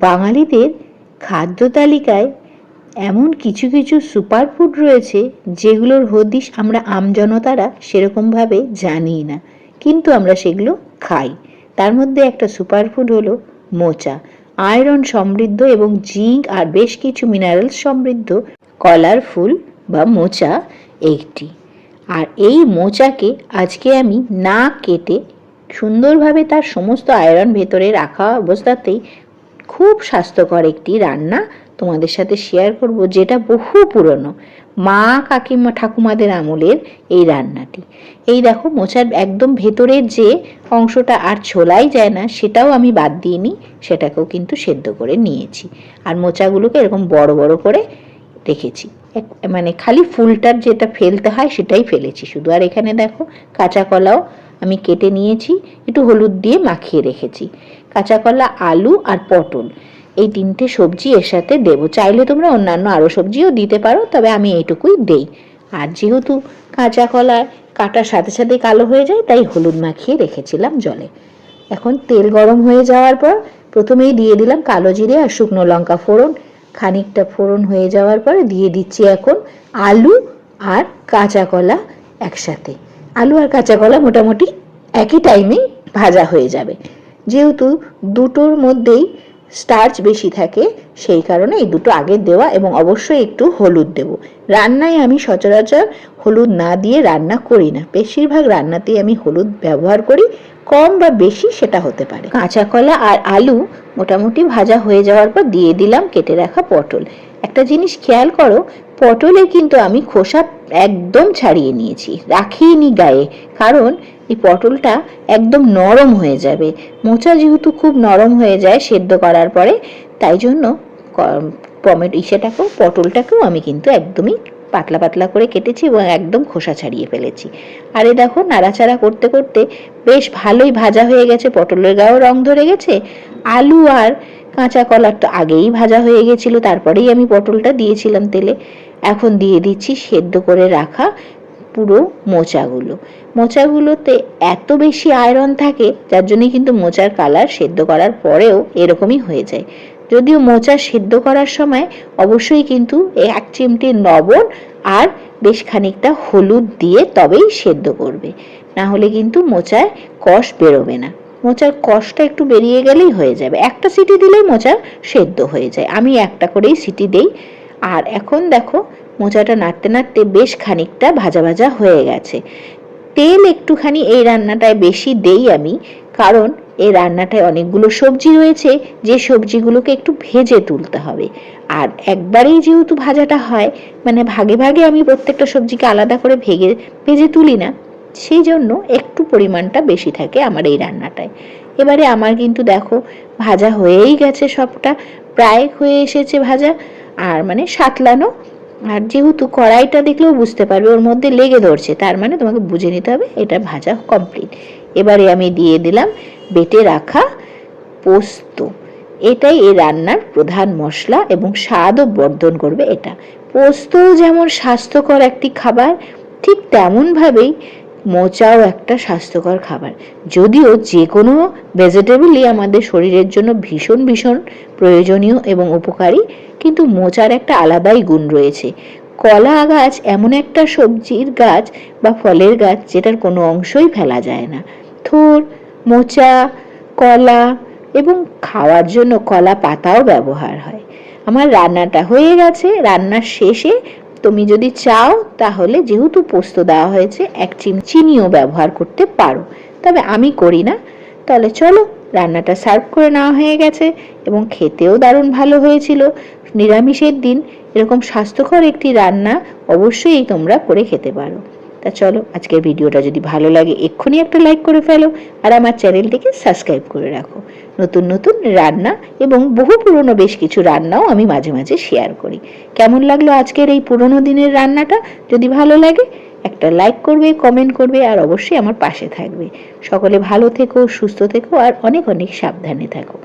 বাঙালিদের খাদ্য তালিকায় এমন কিছু কিছু সুপারফুড রয়েছে যেগুলোর হদিশ আমরা আমজনতারা সেরকমভাবে জানি না। কিন্তু আমরা সেগুলো খাই। তার মধ্যে একটা সুপারফুড হলো মোচা। আয়রন সমৃদ্ধ এবং জিঙ্ক আর বেশ কিছু মিনারেলস সমৃদ্ধ কলার ফুল বা মোচা একটি। আর এই মোচাকে আজকে আমি না কেটে সুন্দরভাবে তার সমস্ত আয়রন ভেতরে রাখা অবস্থাতেই খুব স্বাস্থ্যকর একটি রান্না তোমাদের সাথে শেয়ার করব, যেটা বহু পুরনো। মা কাকিমা ঠাকুমাদের আমলের এই রান্নাটি। এই দেখো, মোচার একদম ভেতরের যে অংশটা আর ছোলাই যায় না, সেটাও আমি বাদ দিইনি, সেটাকেও কিন্তু সেদ্ধ করে নিয়েছি। আর মোচাগুলোকে এরকম বড় বড় করে রেখেছি। মানে খালি ফুলটার যেটা ফেলতে হয়, সেটাই ফেলেছি। শুধু আর এখানে দেখো, কাঁচা কলাও আমি কেটে নিয়েছি, একটু হলুদ দিয়ে মাখিয়ে রেখেছি। কাঁচা কলা, আলু আর পটল। এই তিনটে সবজি এর সাথে দেবো। চাইলে তোমরা অন্যান্য আরও সবজিও দিতে পারো, তবে আমি এইটুকুই দেই। আর যেহেতু কাঁচা কলা কাটার সাথে সাথে কালো হয়ে যায়, তাই হলুদ মাখিয়ে রেখেছিলাম জলে। এখন তেল গরম হয়ে যাওয়ার পর প্রথমেই দিয়ে দিলাম কালো জিরে আর শুকনো লঙ্কা ফোড়ন। খানিকটা ফোড়ন হয়ে যাওয়ার পরে দিয়ে দিচ্ছি এখন আলু আর কাঁচা কলা একসাথে। আলু আর কাঁচা কলা মোটামুটি একই টাইমেই ভাজা হয়ে যাবে। যেহেতু দুটোর মধ্যেই স্টার্চ বেশি থাকে, সেই কারণে এই দুটো আগে দেওয়া এবং অবশ্যই একটু হলুদ দেব। রান্নায় আমি সচরাচর হলুদ না দিয়ে রান্না করি না। বেশিরভাগ রান্নাতেই আমি হলুদ ব্যবহার করি, কম বা বেশি সেটা হতে পারে। কাঁচা কলা আর আলু মোটামুটি ভাজা হয়ে যাওয়ার পর দিয়ে দিলাম কেটে রাখা পটল। একটা জিনিস খেয়াল করো, পটলে কিন্তু আমি খোসা একদম ছাড়িয়ে নিয়েছি, রাখিনি গায়ে। কারণ এই পটলটা একদম নরম হয়ে যাবে। মোচা যেহেতু খুব নরম হয়ে যায় সেদ্ধ করার পরে, তাই জন্য টমেটো, ইসেটাকেও, পটলটাকেও আমি কিন্তু একদমই পাতলা পাতলা করে কেটেছি এবং একদম খোসা ছাড়িয়ে ফেলেছি। আর দেখো, নাড়াচাড়া করতে করতে বেশ ভালোই ভাজা হয়ে গেছে, পটলের গায়েও রং ধরে গেছে। আলু আর কাঁচা কলার তো আগেই ভাজা হয়ে গেছিল, তারপরেই আমি পটলটা দিয়েছিলাম তেলে। এখন দিয়ে দিচ্ছি সেদ্ধ করে রাখা পুরো মোচাগুলো। মোচাগুলোতে এত বেশি আয়রন থাকে, যার জন্যই কিন্তু মোচার কালার সেদ্ধ করার পরেও এরকমই হয়ে যায়। যদিও মোচা সেদ্ধ করার সময় অবশ্যই কিন্তু এক চিমটি লবণ আর বেশ খানিকটা হলুদ দিয়ে তবেই সেদ্ধ করবে। না হলে কিন্তু মোচায় কষ বেরোবে না। মোচার কষটা একটু বেরিয়ে গেলেই হয়ে যাবে। একটা সিটি দিলেই মোচা সেদ্ধ হয়ে যায়। আমি একটা করেই সিটি দেই। আর এখন দেখো মোচাটা নাড়তে নাড়তে বেশ খানিকটা ভাজা ভাজা হয়ে গেছে। তেল একটুখানি এই রান্নাটায় বেশি দেই আমি, কারণ এই রান্নাটায় অনেকগুলো সবজি রয়েছে, যে সবজিগুলোকে একটু ভেজে তুলতে হবে। আর একবারেই যেহেতু ভাজাটা হয় মানে ভাগে ভাগে আমি প্রত্যেকটা সবজিকে আলাদা করে ভেগে, ভেজে তুলি না, সেই জন্য একটু পরিমাণটা বেশি থাকে আমার এই রান্নাটায়। এবারে আমার কিন্তু দেখো, ভাজা হয়েই গেছে সবটা, প্রায় হয়ে এসেছে ভাজা, আর মানে সাতলানো আর যেহেতু কড়াইটা দেখলেও বুঝতে পারবে, ওর মধ্যে লেগে ধরছে, তার মানে তোমাকে বুঝে নিতে হবে এটা ভাজা কমপ্লিট এবারে আমি দিয়ে দিলাম বেটে রাখা পোস্ত। এটাই এই রান্নার প্রধান মশলা এবং স্বাদও বর্ধন করবে এটা। পোস্ত যেমন স্বাস্থ্যকর একটি খাবার, ঠিক তেমনভাবেই মোচাও একটা স্বাস্থ্যকর খাবার। যদিও যে কোনো ভেজিটেবলই আমাদের শরীরের জন্য ভীষণ ভীষণ প্রয়োজনীয় এবং উপকারী, কিন্তু মোচার একটা আলাদাই গুণ রয়েছে। কলা গাছ এমন একটা সবজির গাছ বা ফলের গাছ যেটার কোনো অংশই ফেলা যায় না। থোর, মোচা, কলা এবং খাওয়ার জন্য কলা পাতাও ব্যবহার হয়। আমার রান্নাটা হয়ে গেছে, রান্নার শেষে তুমি যদি চাও, তাহলে যেহেতু পোস্ত দেওয়া হয়েছে, এক চিম চিনিও ব্যবহার করতে পারো। তবে আমি করি না। তাহলে চলো, রান্নাটা সার্ভ করে নেওয়া হয়ে গেছে এবং খেতেও দারুণ ভালো হয়েছিল। নিরামিষের দিন এরকম স্বাস্থ্যকর একটি রান্না অবশ্যই তোমরা করে খেতে পারো। তা চলো আজকের ভিডিওটা যদি ভালো লাগে, এক্ষুনি একটা লাইক করে ফেলো আর আমার চ্যানেলটিকে সাবস্ক্রাইব করে রাখো। নতুন নতুন রান্না এবং বহু পুরনো বেশ কিছু রান্নাও আমি মাঝে মাঝে শেয়ার করি। কেমন লাগল আজকের এই পুরনো দিনের রান্নাটা? যদি ভালো লাগে, একটা লাইক করবে কমেন্ট করবে আর অবশ্যই আমার পাশে থাকবে। সকলে ভালো থেকো, সুস্থ থেকো আর অনেক অনেক সাবধানে থাকো।